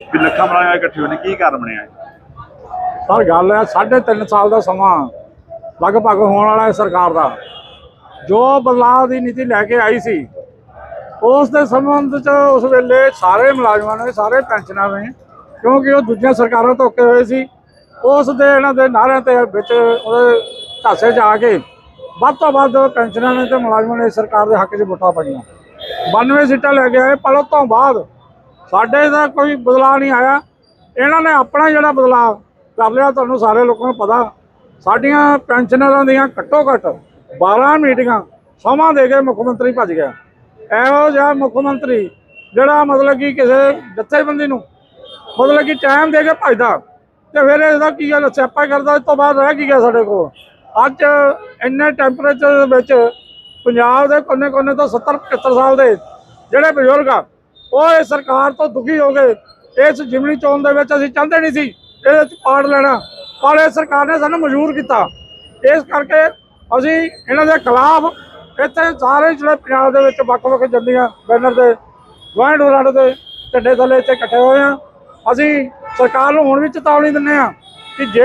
ਵੀ ਲੱਖਾਂ ਮਲਾਇਆ ਇਕੱਠੇ ਹੋਣੇ ਕੀ ਕਾਰਨ ਬਣਿਆ ਇਹ? ਸਰ, ਗੱਲ ਹੈ ਸਾਢੇ ਤਿੰਨ ਸਾਲ ਦਾ ਸਮਾਂ ਲਗਭਗ ਹੋਣ ਵਾਲਾ ਹੈ ਸਰਕਾਰ ਦਾ ਜੋ ਬਦਲਾਅ ਦੀ ਨੀਤੀ ਲੈ ਕੇ ਆਈ ਸੀ, ਉਸ ਦੇ ਸੰਬੰਧ ਚ ਉਸ ਵੇਲੇ ਸਾਰੇ ਮੁਲਾਜ਼ਮਾਂ ਨੇ, ਸਾਰੇ ਪੈਨਸ਼ਨਾਂ ਨੇ, ਕਿਉਂਕਿ ਉਹ ਦੂਜੀਆਂ ਸਰਕਾਰਾਂ ਧੋਕੇ ਹੋਏ ਸੀ, ਉਸ ਦੇ ਇਹਨਾਂ ਦੇ ਨਾਰਿਆਂ ਤੇ ਵਿੱਚ ਉਹਦੇ ਢਾਸੇ 'ਚ ਆ ਕੇ ਵੱਧ ਤੋਂ ਵੱਧ ਪੈਨਸ਼ਨਾਂ ਨੇ ਤੇ ਮੁਲਾਜ਼ਮਾਂ ਨੇ ਸਰਕਾਰ ਦੇ ਹੱਕ 'ਚ ਵੋਟਾਂ ਪਾਈਆਂ 92 ਸੀਟਾਂ ਲੈ ਕੇ ਆਏ ਪਰ ਉਸ ਤੋਂ ਬਾਅਦ ਸਾਡੇ ਦਾ ਕੋਈ ਬਦਲਾਅ ਨਹੀਂ ਆਇਆ। ਇਹਨਾਂ ਨੇ ਆਪਣਾ ਜਿਹੜਾ ਬਦਲਾਅ ਕਰ ਲਿਆ, ਤੁਹਾਨੂੰ ਸਾਰੇ ਲੋਕਾਂ ਨੂੰ ਪਤਾ। ਸਾਡੀਆਂ ਪੈਨਸ਼ਨਰਾਂ ਦੀਆਂ ਘੱਟੋ ਘੱਟ 12 ਮੀਟਿੰਗਾਂ ਸਮਾਂ ਦੇ ਕੇ ਮੁੱਖ ਮੰਤਰੀ ਭੱਜ ਗਿਆ। ਇਹੋ ਜਿਹਾ ਮੁੱਖ ਮੰਤਰੀ ਜਿਹੜਾ ਮਤਲਬ ਕਿ ਕਿਸੇ ਜੱਥੇਬੰਦੀ ਨੂੰ ਮਤਲਬ ਕਿ ਟਾਈਮ ਦੇ ਕੇ ਭੱਜਦਾ, ਤੇ ਫਿਰ ਇਹਦਾ ਕੀ ਗੱਲ ਸਿਆਪਾ ਕਰਦਾ, ਇਸ ਤੋਂ ਬਾਅਦ ਰਹਿ ਕੀ ਗਿਆ ਸਾਡੇ ਕੋਲ? ਅੱਜ ਇੰਨੇ ਟੈਂਪਰੇਚਰ ਦੇ ਵਿੱਚ ਪੰਜਾਬ ਦੇ ਕੋਨੇ-ਕੋਨੇ ਤੋਂ 70 75 ਸਾਲ ਦੇ ਜਿਹੜੇ ਬਜ਼ੁਰਗ ਆ ਉਹ ਇਸ ਸਰਕਾਰ ਤੋਂ ਦੁਖੀ ਹੋ ਗਏ। ਇਸ ਜਿਮਨੀ ਚੋਣ ਦੇ ਵਿੱਚ ਅਸੀਂ ਚਾਹੁੰਦੇ ਨਹੀਂ ਸੀ, ਇਹਦੇ ਵਿੱਚ ਪਾਰਟ ਲੈਣਾ। ਪਰ ਇਹ ਸਰਕਾਰ ਨੇ ਸਾਨੂੰ ਮਜਬੂਰ ਕੀਤਾ। ਇਸ ਕਰਕੇ ਅਸੀਂ ਇਹਨਾਂ ਦੇ ਖਿਲਾਫ ਇੱਥੇ ਸਾਰੇ ਜਿਹੜੇ ਪੰਜਾਬ ਦੇ ਵਿੱਚ ਵੱਖ-ਵੱਖ ਜੰਦੀਆਂ ਬੈਨਰ ਦੇ ਵਾਂਡ ਰੜ ਦੇ ਝੰਡੇ ਥੱਲੇ ਇੱਥੇ ਇਕੱਠੇ ਹੋਏ ਆ ਅਸੀਂ ਸਰਕਾਰ ਨੂੰ ਹੁਣ ਵੀ ਚੇਤਾਵਨੀ ਦਿੰਦੇ ਆ ਕਿ ਜੇ